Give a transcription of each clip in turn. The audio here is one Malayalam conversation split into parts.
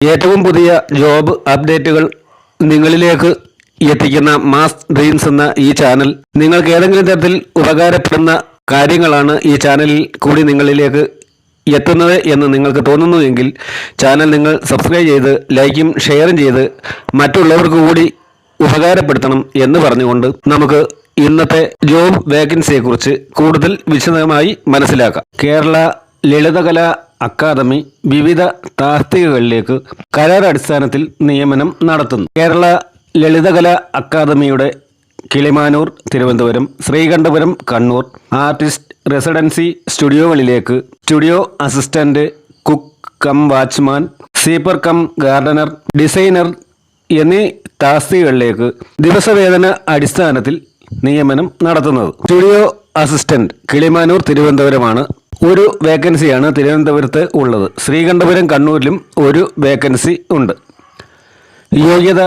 ഏറ്റവും പുതിയ ജോബ് അപ്ഡേറ്റുകൾ നിങ്ങളിലേക്ക് എത്തിക്കുന്ന മാസ് ഡ്രീംസ് എന്ന ഈ ചാനൽ. നിങ്ങൾക്ക് ഏതെങ്കിലും തരത്തിൽ ഉപകാരപ്പെടുന്ന കാര്യങ്ങളാണ് ഈ ചാനലിൽ കൂടി നിങ്ങളിലേക്ക് എത്തുന്നത് എന്ന് നിങ്ങൾക്ക് തോന്നുന്നുവെങ്കിൽ ചാനൽ നിങ്ങൾ സബ്സ്ക്രൈബ് ചെയ്ത് ലൈക്കും ഷെയറും ചെയ്ത് മറ്റുള്ളവർക്ക് കൂടി ഉപകാരപ്പെടുത്തണം എന്ന് പറഞ്ഞുകൊണ്ട് നമുക്ക് ഇന്നത്തെ ജോബ് വേക്കൻസിയെക്കുറിച്ച് കൂടുതൽ വിശദമായി മനസ്സിലാക്കാം. കേരള ലളിതകലാ അക്കാദമി വിവിധ താസ്തികകളിലേക്ക് കരാർ അടിസ്ഥാനത്തിൽ നിയമനം നടത്തുന്നു. കേരള ലളിതകലാ അക്കാദമിയുടെ Kilimanoor Thiruvananthapuram Sreekandapuram Kannur artist residency സ്റ്റുഡിയോകളിലേക്ക് studio assistant cook cum watchman sweeper cum gardener designer എന്നീ താസ്തികകളിലേക്ക് ദിവസവേതന അടിസ്ഥാനത്തിൽ നിയമനം നടത്തുന്നത്. സ്റ്റുഡിയോ അസിസ്റ്റന്റ് കിളിമാനൂർ തിരുവനന്തപുരമാണ് ഒരു വേക്കൻസിയാണ് തിരുവനന്തപുരത്ത് ഉള്ളത്. ശ്രീകണ്ഠപുരം കണ്ണൂരിലും ഒരു വേക്കൻസി ഉണ്ട്. യോഗ്യത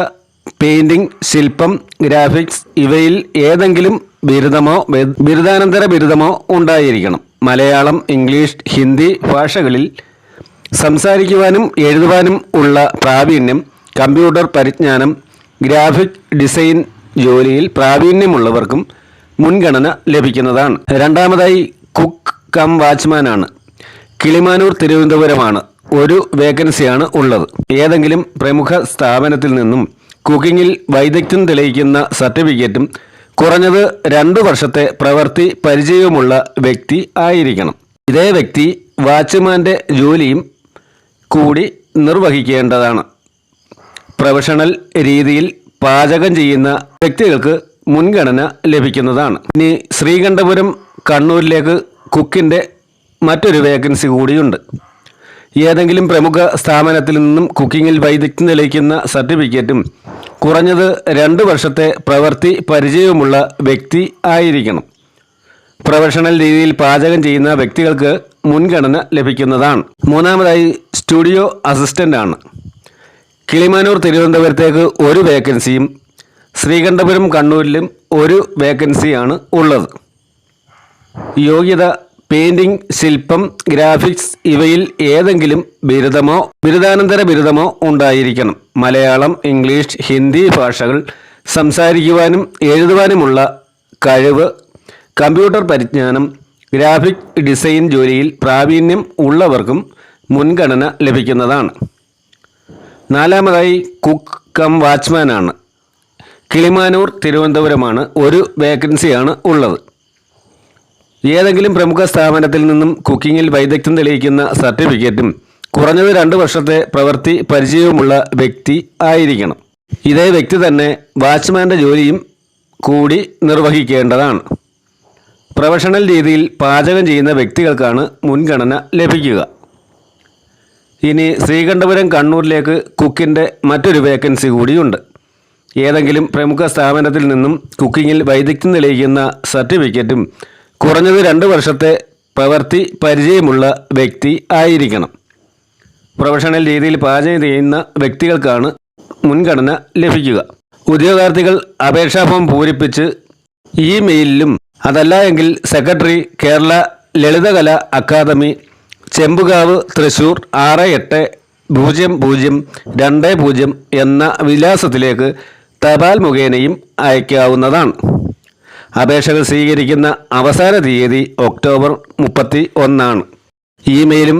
പെയിന്റിംഗ് ശില്പം ഗ്രാഫിക്സ് ഇവയിൽ ഏതെങ്കിലും ബിരുദമോ ബിരുദാനന്തര ബിരുദമോ ഉണ്ടായിരിക്കണം. മലയാളം ഇംഗ്ലീഷ് ഹിന്ദി ഭാഷകളിൽ സംസാരിക്കുവാനും എഴുതുവാനും ഉള്ള പ്രാവീണ്യം കമ്പ്യൂട്ടർ പരിജ്ഞാനം ഗ്രാഫിക് ഡിസൈൻ ജോലിയിൽ പ്രാവീണ്യമുള്ളവർക്കും മുൻഗണന ലഭിക്കുന്നതാണ്. രണ്ടാമതായി കുക്ക് കം വാച്ച്മാനാണ്. കിളിമാനൂർ തിരുവനന്തപുരമാണ് ഒരു വേക്കൻസിയാണ് ഉള്ളത്. ഏതെങ്കിലും പ്രമുഖ സ്ഥാപനത്തിൽ നിന്നും കുക്കിങ്ങിൽ വൈദഗ്ധ്യം തെളിയിക്കുന്ന സർട്ടിഫിക്കറ്റും കുറഞ്ഞത് രണ്ടു വർഷത്തെ പ്രവൃത്തി പരിചയവുമുള്ള വ്യക്തി ആയിരിക്കണം. ഇതേ വ്യക്തി വാച്ച്മാന്റെ ജോലിയും കൂടി നിർവഹിക്കേണ്ടതാണ്. പ്രൊഫഷണൽ രീതിയിൽ പാചകം ചെയ്യുന്ന വ്യക്തികൾക്ക് മുൻഗണന ലഭിക്കുന്നതാണ്. ഇനി ശ്രീകണ്ഠപുരം കണ്ണൂരിലേക്ക് കുക്കിന്റെ മറ്റൊരു വേക്കൻസി കൂടിയുണ്ട്. ഏതെങ്കിലും പ്രമുഖ സ്ഥാപനത്തിൽ നിന്നും കുക്കിങ്ങിൽ വൈദഗ്ധ്യം തെളിയിക്കുന്ന സർട്ടിഫിക്കറ്റും കുറഞ്ഞത് രണ്ട് വർഷത്തെ പ്രവൃത്തി പരിചയവുമുള്ള വ്യക്തി ആയിരിക്കണം. പ്രൊഫഷണൽ രീതിയിൽ പാചകം ചെയ്യുന്ന വ്യക്തികൾക്ക് മുൻഗണന ലഭിക്കുന്നതാണ്. മൂന്നാമതായി സ്റ്റുഡിയോ അസിസ്റ്റന്റ് ആണ്. കിളിമാനൂർ തിരുവനന്തപുരത്തേക്ക് ഒരു വേക്കൻസിയും ശ്രീകണ്ഠപുരം കണ്ണൂരിലും ഒരു വേക്കൻസിയാണ് ഉള്ളത്. യോഗ്യത പെയിന്റിംഗ് ശില്പം ഗ്രാഫിക്സ് ഇവയിൽ ഏതെങ്കിലും ബിരുദമോ ബിരുദാനന്തര ബിരുദമോ ഉണ്ടായിരിക്കണം. മലയാളം ഇംഗ്ലീഷ് ഹിന്ദി ഭാഷകൾ സംസാരിക്കുവാനും എഴുതുവാനുമുള്ള കഴിവ് കമ്പ്യൂട്ടർ പരിജ്ഞാനം ഗ്രാഫിക് ഡിസൈൻ ജോലിയിൽ പ്രാവീണ്യം ഉള്ളവർക്കും മുൻഗണന ലഭിക്കുന്നതാണ്. നാലാമതായി കുക്ക് കം വാച്ച്മാനാണ് കിളിമാനൂർ തിരുവനന്തപുരമാണ് ഒരു വേക്കൻസിയാണ് ഉള്ളത്. ഏതെങ്കിലും പ്രമുഖ സ്ഥാപനത്തിൽ നിന്നും കുക്കിങ്ങിൽ വൈദഗ്ധ്യം തെളിയിക്കുന്ന സർട്ടിഫിക്കറ്റും കുറഞ്ഞത് രണ്ട് വർഷത്തെ പ്രവൃത്തി പരിചയവുമുള്ള വ്യക്തി ആയിരിക്കണം. ഇതേ വ്യക്തി തന്നെ വാച്ച്മാന്റെ ജോലിയും കൂടി നിർവഹിക്കേണ്ടതാണ്. പ്രൊഫഷണൽ രീതിയിൽ പാചകം ചെയ്യുന്ന വ്യക്തികൾക്കാണ് മുൻഗണന ലഭിക്കുക. ഇനി ശ്രീകണ്ഠപുരം കണ്ണൂരിലേക്ക് കുക്കിന്റെ മറ്റൊരു വേക്കൻസി കൂടിയുണ്ട്. ഏതെങ്കിലും പ്രമുഖ സ്ഥാപനത്തിൽ നിന്നും കുക്കിങ്ങിൽ വൈദഗ്ധ്യം തെളിയിക്കുന്ന സർട്ടിഫിക്കറ്റും കുറഞ്ഞത് രണ്ട് വർഷത്തെ പ്രവൃത്തി പരിചയമുള്ള വ്യക്തി ആയിരിക്കണം. പ്രൊഫഷണൽ രീതിയിൽ പാചകം ചെയ്യുന്ന വ്യക്തികൾക്കാണ് മുൻഗണന ലഭിക്കുക. ഉദ്യോഗാർത്ഥികൾ അപേക്ഷാ ഫോം പൂരിപ്പിച്ച് ഇമെയിലിലും അതല്ല എങ്കിൽ സെക്രട്ടറി കേരള ലളിതകല അക്കാദമി ചെമ്പുകാവ് തൃശൂർ ആറ് എട്ട് പൂജ്യം പൂജ്യം രണ്ട് പൂജ്യം എന്ന വിലാസത്തിലേക്ക് തപാൽ മുഖേനയും അയക്കാവുന്നതാണ് അപേക്ഷകൾ സ്വീകരിക്കുന്ന അവസാന തീയതി ഒക്ടോബർ മുപ്പത്തി ഒന്നാണ് ഇമെയിലും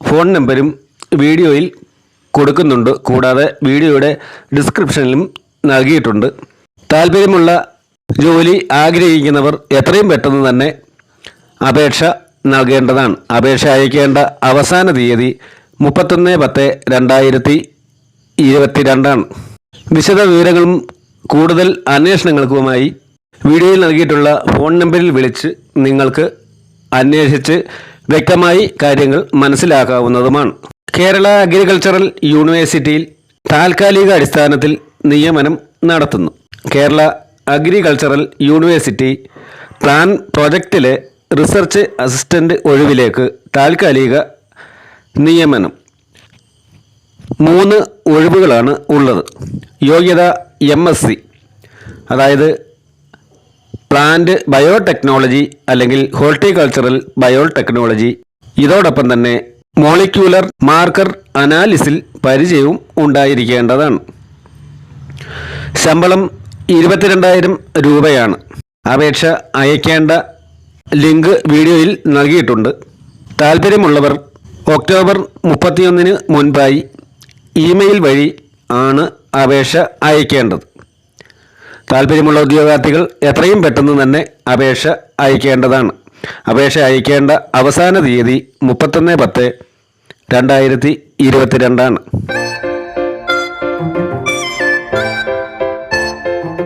ഫോൺ നമ്പരും വീഡിയോയിൽ കൊടുക്കുന്നുണ്ട്. കൂടാതെ വീഡിയോയുടെ ഡിസ്ക്രിപ്ഷനിലും നൽകിയിട്ടുണ്ട്. താല്പര്യമുള്ള ജോലി ആഗ്രഹിക്കുന്നവർ എത്രയും പെട്ടെന്ന് തന്നെ അപേക്ഷ നൽകേണ്ടതാണ്. അപേക്ഷ അയക്കേണ്ട അവസാന തീയതി മുപ്പത്തൊന്ന് പത്ത് രണ്ടായിരത്തി ഇരുപത്തിരണ്ടാണ്. വിശദ വിവരങ്ങളും കൂടുതൽ അന്വേഷണങ്ങൾക്കുമായി വീഡിയോയിൽ നൽകിയിട്ടുള്ള ഫോൺ നമ്പറിൽ വിളിച്ച് നിങ്ങൾക്ക് അന്വേഷിച്ച് വ്യക്തമായി കാര്യങ്ങൾ മനസ്സിലാക്കാവുന്നതുമാണ്. കേരള അഗ്രികൾച്ചറൽ യൂണിവേഴ്സിറ്റിയിൽ താൽക്കാലിക അടിസ്ഥാനത്തിൽ നിയമനം നടത്തുന്നു. കേരള അഗ്രികൾച്ചറൽ യൂണിവേഴ്സിറ്റി പ്ലാൻ പ്രൊജക്റ്റിലെ റിസർച്ച് അസിസ്റ്റന്റ് ഒഴിവിലേക്ക് താൽക്കാലിക നിയമനം. മൂന്ന് ഒഴിവുകളാണ് ഉള്ളത്. യോഗ്യത എം എസ് സി അതായത് പ്ലാന്റ് ബയോടെക്നോളജി അല്ലെങ്കിൽ ഹോർട്ടിക്കൾച്ചറൽ ബയോടെക്നോളജി. ഇതോടൊപ്പം തന്നെ മോളിക്യൂലർ മാർക്കർ അനാലിസിൽ പരിചയവും ഉണ്ടായിരിക്കേണ്ടതാണ്. ശമ്പളം ഇരുപത്തിരണ്ടായിരം രൂപയാണ്. അപേക്ഷ അയക്കേണ്ട ലിങ്ക് വീഡിയോയിൽ നൽകിയിട്ടുണ്ട്. താല്പര്യമുള്ളവർ ഒക്ടോബർ മുപ്പത്തിയൊന്നിന് മുൻപായി ഇമെയിൽ വഴി ആണ് അപേക്ഷ അയക്കേണ്ടത്. താല്പര്യമുള്ള ഉദ്യോഗാർത്ഥികൾ എത്രയും പെട്ടെന്ന് തന്നെ അപേക്ഷ അയക്കേണ്ടതാണ്. അപേക്ഷ അയക്കേണ്ട അവസാന തീയതി മുപ്പത്തൊന്ന് പത്ത് രണ്ടായിരത്തി ഇരുപത്തിരണ്ടാണ്.